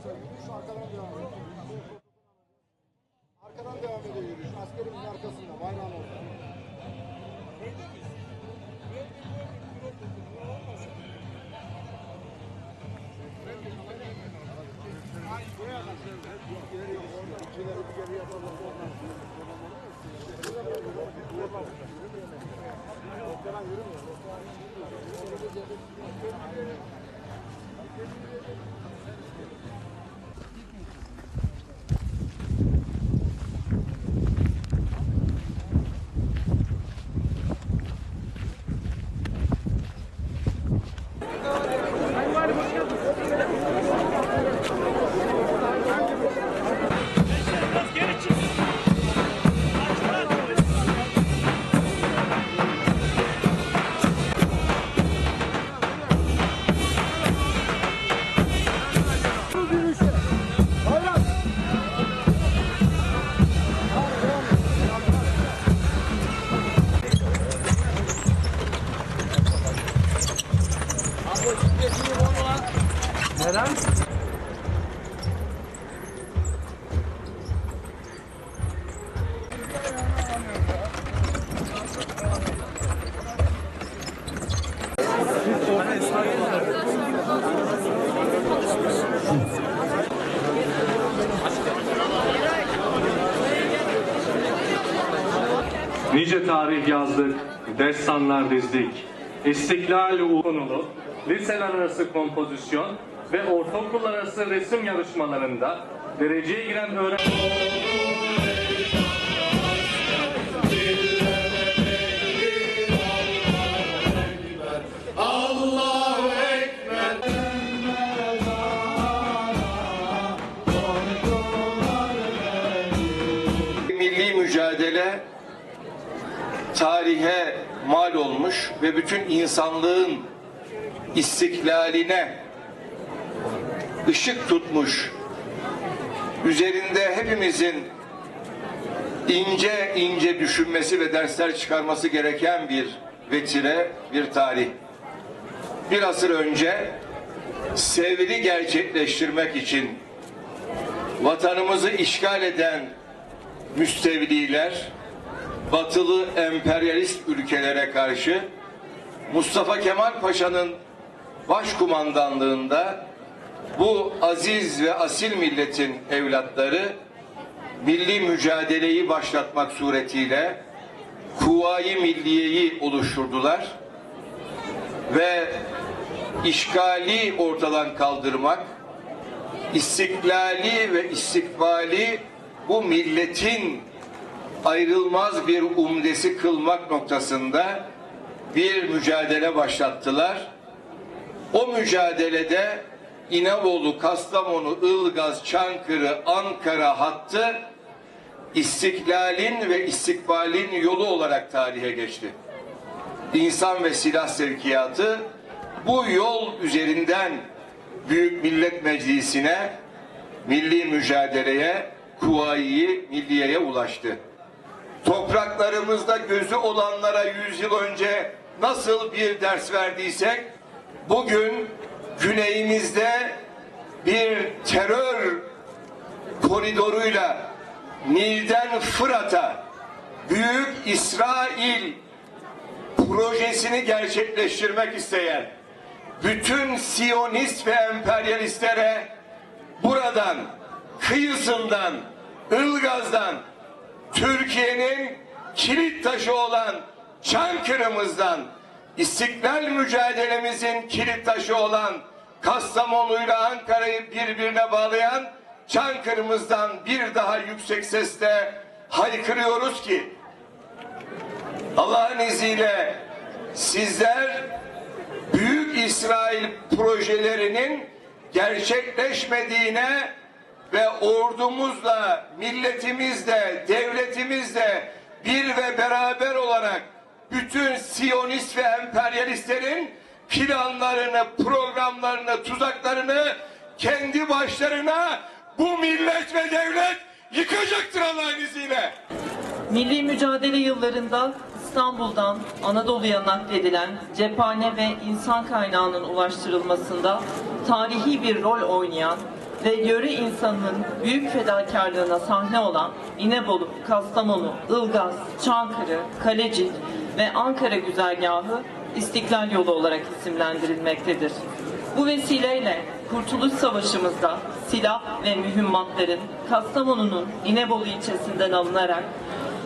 Arkadan devam ediyor. Arkadan devam ediyor yürüyüş. Askerimizin arkasında. Bayrağın orada. Nice tarih yazdık, destanlar dizdik. İstiklal uğrunu, liseler arası kompozisyon ve ortaokul arası resim yarışmalarında dereceye giren öğrenci... milli mücadele tarihe mal olmuş ve bütün insanlığın istiklaline ışık tutmuş. Üzerinde hepimizin ince ince düşünmesi ve dersler çıkarması gereken bir vetire, bir tarih. Bir asır önce sevri gerçekleştirmek için vatanımızı işgal eden müstevliler, batılı emperyalist ülkelere karşı Mustafa Kemal Paşa'nın başkumandanlığında bu aziz ve asil milletin evlatları milli mücadeleyi başlatmak suretiyle Kuvayi Milliye'yi oluşturdular ve işgali ortadan kaldırmak, istiklali ve istikbali bu milletin ayrılmaz bir umdesi kılmak noktasında bir mücadele başlattılar. O mücadelede İnebolu, Kastamonu, Ilgaz, Çankırı, Ankara hattı istiklalin ve istikbalin yolu olarak tarihe geçti. İnsan ve silah sevkiyatı bu yol üzerinden Büyük Millet Meclisi'ne, milli mücadeleye, Kuvayi Milliye'ye ulaştı. Topraklarımızda gözü olanlara yüzyıl önce nasıl bir ders verdiysek, bugün güneyimizde bir terör koridoruyla Nil'den Fırat'a Büyük İsrail projesini gerçekleştirmek isteyen bütün Siyonist ve emperyalistlere buradan, kıyısından, Ilgaz'dan, Türkiye'nin kilit taşı olan Çankırı'mızdan, İstiklal mücadelemizin kilit taşı olan Kastamonu'yla Ankara'yı birbirine bağlayan Çankırı'mızdan bir daha yüksek sesle haykırıyoruz ki Allah'ın izniyle sizler Büyük İsrail projelerinin gerçekleşmediğine ve ordumuzla, milletimizle, devletimizle bir ve beraber olarak bütün Siyonist ve emperyalistlerin planlarını, programlarını, tuzaklarını kendi başlarına bu millet ve devlet yıkacaktır Allah'ın izniyle. Milli mücadele yıllarında İstanbul'dan Anadolu'ya nakledilen cephane ve insan kaynağının ulaştırılmasında tarihi bir rol oynayan ve yöre insanının büyük fedakarlığına sahne olan İnebolu, Kastamonu, Ilgaz, Çankırı, Kalecik ve Ankara güzergahı İstiklal Yolu olarak isimlendirilmektedir. Bu vesileyle Kurtuluş Savaşı'mızda silah ve mühimmatların Kastamonu'nun İnebolu ilçesinden alınarak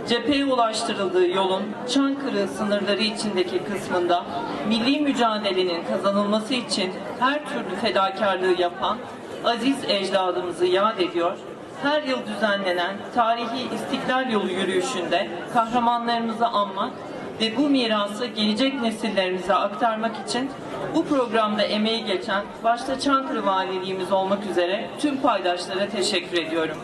cepheye ulaştırıldığı yolun Çankırı sınırları içindeki kısmında milli mücadelenin kazanılması için her türlü fedakarlığı yapan aziz ecdadımızı yad ediyor, her yıl düzenlenen tarihi İstiklal Yolu yürüyüşünde kahramanlarımızı anmak ve bu mirası gelecek nesillerimize aktarmak için bu programda emeği geçen başta Çankırı Valiliğimiz olmak üzere tüm paydaşlara teşekkür ediyorum.